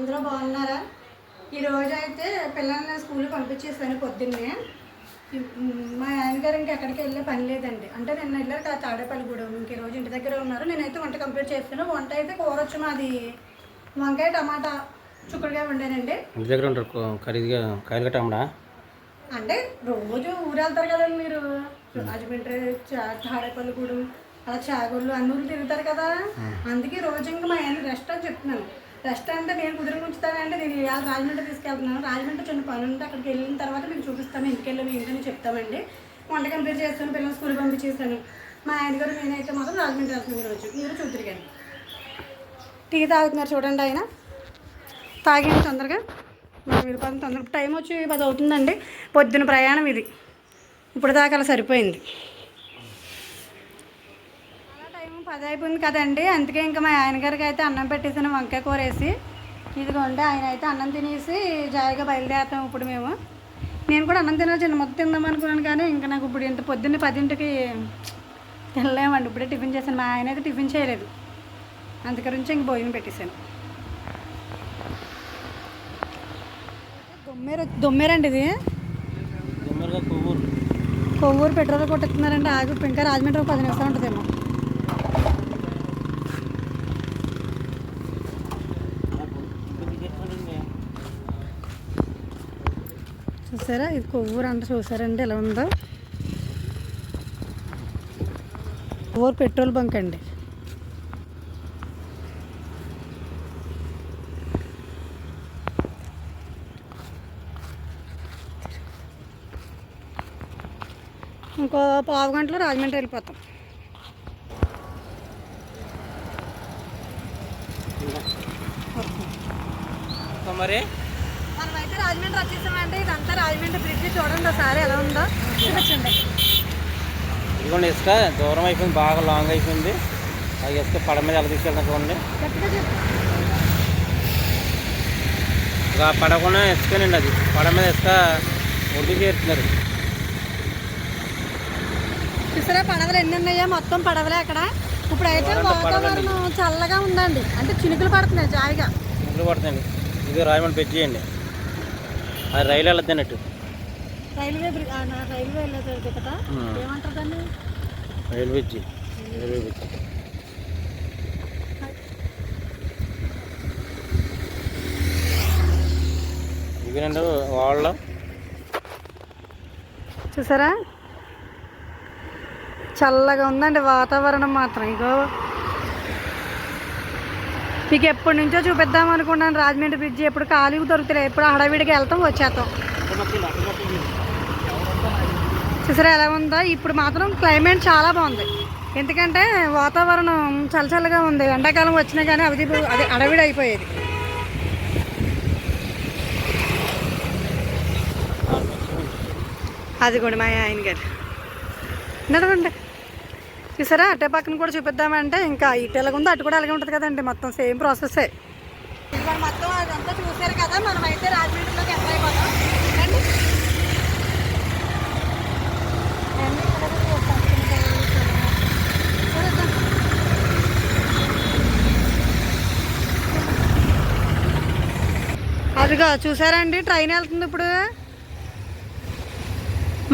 అందరూ బాగున్నారా? ఈ రోజు అయితే పిల్లల్ని స్కూల్ పంపించేసాను పొద్దున్నే. మా ఆయనగారు ఇంకా ఎక్కడికి వెళ్ళే పని లేదండి. అంటే నిన్న వెళ్ళారు కదా తాడేపల్లిగూడెం. ఇంక ఈ రోజు ఇంటి దగ్గర ఉన్నారు. నేనైతే వంట కంప్లీట్ చేస్తాను వంట అయితే కూర వచ్చి మాది వంకాయ టమాటా చుక్కడుగా వండానండి. ఇంటి దగ్గర ఉంటారు ఖరీదుగా కాయలు అమ్మడా? అంటే రోజు ఊరెళ్తారు కదండి మీరు. రాజమండ్రి చా- తాడేపల్లిగూడెం అలా చాగోళ్ళు అన్ని ఊళ్ళు తిరుగుతారు కదా. అందుకే రోజు ఇంకా మా ఆయన రెస్ట్ అని చెప్తున్నాను. రెస్ట్ అంటే నేను కుదిరి ఉంచుతానంటే నేను ఇవాళ రాజమండ్రి తీసుకెళ్తున్నాను. రాజమండ్రి చిన్న పని ఉంటే అక్కడికి వెళ్ళిన తర్వాత మీకు చూపిస్తాను ఇంటికి వెళ్ళి ఏంటని చెప్తామండి. వంట కంప్లీట్ చేస్తాను పిల్లలు స్కూల్ పంపించేస్తాను. మా ఆయన గారు నేనైతే మాత్రం రాజమండ్రి వెళ్తున్నాను ఈరోజు మీరు చూద్దరికండి కానీ టీ తాగుతున్నారు చూడండి ఆయన. తాగండి తొందరగా. మీరు పని తొందరగా. టైం వచ్చి పది అవుతుందండి. పొద్దున ప్రయాణం ఇది. ఇప్పుడు దాకా అలా సరిపోయింది. టైం పది అయిపోయింది కదండి. అందుకే ఇంకా మా ఆయన గారికి అయితే అన్నం పెట్టేసాను వంకాయ కూర వేసి. ఇదిగోండి ఆయన అయితే అన్నం తినేసి జాయిగా బయలుదేరుతాం ఇప్పుడు మేము. నేను కూడా అన్నం తినాలి చిన్న మొత్తం తిందాం అనుకున్నాను కానీ ఇంకా నాకు ఇప్పుడు ఇంత పొద్దున్న పదింటికి తినలేమండి. ఇప్పుడే టిఫిన్ చేశాను. మా ఆయన అయితే టిఫిన్ చేయలేదు. అందుకరించి ఇంక భోజనం పెట్టేశాను. దొమ్మేరు దొమ్మేరండి ఇది? కొవ్వూరు. పెట్రోల్ కొట్టుతున్నారంటే ఆగు ఇంకా రాజమండ్రి ఒక పది నిమిషాలు ఉంటుందేమో. చూసారా? ఇది కొవ్వూరు అంట చూసారండి ఎలా ఉందో? కొవ్వూరు పెట్రోల్ బంక్ అండి. ఇంకో పావు గంటలో రాజమండ్రి వెళ్ళిపోతాం. మరి? మనమైతే రాజమండ్రి వచ్చేసామంటే ఇదంతా రాజమండ్రి బ్రిడ్జ్ చూడండి ఒకసారి ఎలా ఉందో. చూపించండి. ఇదిగోండి ఇసుక దూరం అయిపోయింది బాగా లాంగ్ అయిపోయింది. అది ఇసుక పడ మీద ఎలా తీసుకెళ్తాం చూడండి. ఇక పడకుండా ఇసుకనండి అది. పడ మీద ఇసుక ఒడ్డు చేరుతున్నారు. చూసారా పడవలు ఎన్ని ఉన్నాయో? మొత్తం పడవలే అక్కడ. ఇప్పుడు అయితే వాతావరణం చల్లగా ఉందండి. అంటే చినుకులు పడుతున్నాయి జాయిగా. ఇంట్లో పడుతుంది ఇది రాయమండ్రి పెట్టి చేయండి. రైలు వెళ్ళద్దు అన్నట్టు రైల్వే బ్రిడ్జ్ ఆ, నా రైల్వే వెళ్ళేది కదా. ఏమంటారు దాన్ని? రైలు బ్రిడ్జి. Railway bridge. వాళ్ళ చూసారా? చల్లగా ఉందండి వాతావరణం మాత్రం. ఇగో మీకు ఎప్పటి నుంచో చూపిద్దాం అనుకున్నాను. రాజమండ్రి బ్రిడ్జి ఎప్పుడు ఖాళీ దొరుకుతలే ఎప్పుడు హడావిడిగా వెళ్తాం వచ్చేస్తాం. చూసారా ఎలా ఉందో? ఇప్పుడు మాత్రం క్లైమేట్ చాలా బాగుంది. ఎందుకంటే వాతావరణం చల్లచల్లగా ఉంది. ఎండాకాలం వచ్చినా కానీ అవి అది అడవిడి అయిపోయేది. అది కూడా మా ఆయన గారు. నడవండి. చూసారా అటే పక్కన కూడా చూపిద్దామంటే ఇంకా ఇటు ఎలాగుందో అటు కూడా అలాగే ఉంటుంది కదండి మొత్తం సేమ్ ప్రాసెసే మొత్తం అదంతా చూసారు కదా మనం అయితే రాజమండ్రిలోకి ఎంటర్ అయిపోతాం రండి. రండి, ఇక్కడ కూడా చూస్తాం. చూడొద్దాం. అదిగో చూసారండి ట్రైన్ వెళ్తుంది ఇప్పుడు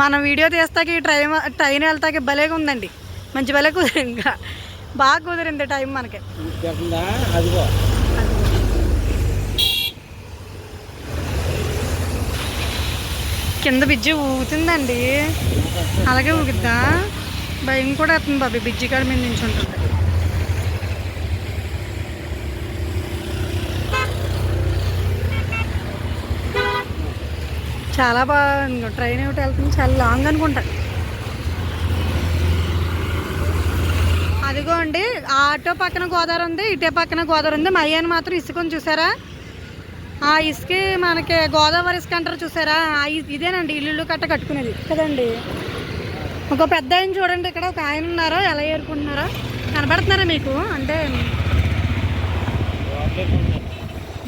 మనం వీడియో తీస్తాకి ట్రైన్ ట్రైన్ వెళ్తాకి భలేగా ఉందండి మంచి భలే కుదిరింది ఇంకా. బాగా కుదిరింది టైం మనకి. కింద బిజ్జి ఊగుతుందండి. అలాగే ఊగిద్దా? భయం కూడా వస్తుంది బాబీ బిజ్జి కాడ మీద నుంచి ఉంటుంది చాలా బాగా ట్రైన్ ఏమిటి వెళ్తుంది? చాలా లాంగ్ అనుకుంటా. అదిగో అండి ఆ ఆటో పక్కన గోదావరి ఉంది ఇటే పక్కన గోదావరి ఉంది. మయ్యాన్ని మాత్రం ఇసుకొని చూసారా? ఆ ఇసుక మనకి గోదావరి ఇసుక అంటారు చూసారా? ఇదేనండి ఇల్లు కట్ట కట్టుకునేది. కదండి? ఒక పెద్ద ఆయన చూడండి ఇక్కడ ఒక ఆయన ఉన్నారో? ఎలా ఏరుకుంటున్నారో? కనబడుతున్నారా మీకు? అంటే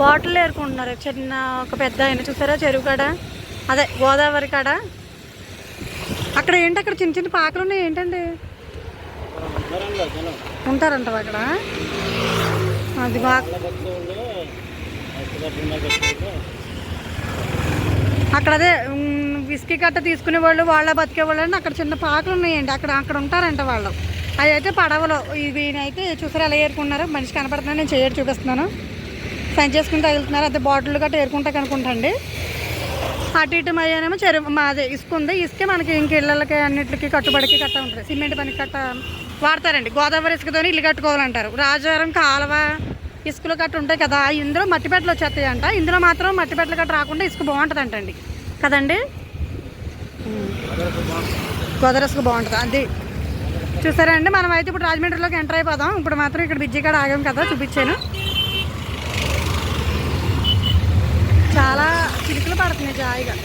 బాటిల్ ఏరుకుంటున్నారు. చిన్న ఒక పెద్ద ఆయన చూసారా? చెరువు కాడ? అదే గోదావరి కాడ. అక్కడ ఏంటి? అక్కడ చిన్న చిన్న పాకలు ఉన్నాయి. ఏంటండి? ఉంటారంట అక్కడ? అది అక్కడ అదే విస్కీ కట్ట తీసుకునే వాళ్ళు వాళ్ళ బతికే వాళ్ళు అని అక్కడ చిన్న పాకలు ఉన్నాయండి. అక్కడ అక్కడ ఉంటారంట వాళ్ళు. అవి అయితే పడవలో. ఇవి అయితే చూసారు ఎలా ఏరుకున్నారు మనిషి కనపడుతున్నా నేను చేయడం చూపిస్తున్నాను. సంచి చేసుకుని తగులుతున్నారు అదే బాటిల్ గట్ట ఏరుకుంటా కనుకుంటండి అటు ఇటు మయ్యానేమో చెరువు మా అదే ఇసుక ఉంది ఇసుకే మనకి ఇంక ఇళ్ళకి అన్నిటికి కట్టుబడికి కట్ట ఉంటుంది సిమెంట్ పనికి కట్ట వాడతారండి. గోదావరి ఇసుకతోని ఇల్లు కట్టుకోవాలంటారు. రాజవరం కాలువ ఇసుకలు గట్ట ఉంటాయి కదా ఇందులో మట్టి బెట్టలు వచ్చేస్తాయి అంట ఇందులో మాత్రం మట్టి బెట్టలు గట్ట రాకుండా ఇసుక బాగుంటుంది అంటండి కదండి గోదావరి ఇసుక బాగుంటుంది. అది చూసారండి మనం అయితే ఇప్పుడు రాజమండ్రిలోకి ఎంటర్ అయిపోదాం. ఇప్పుడు మాత్రం ఇక్కడ బిజ్జి కాడ ఆగాం కదా చూపించాను. చాలా చిలుకలు పడుతున్నాయి జాయిగా.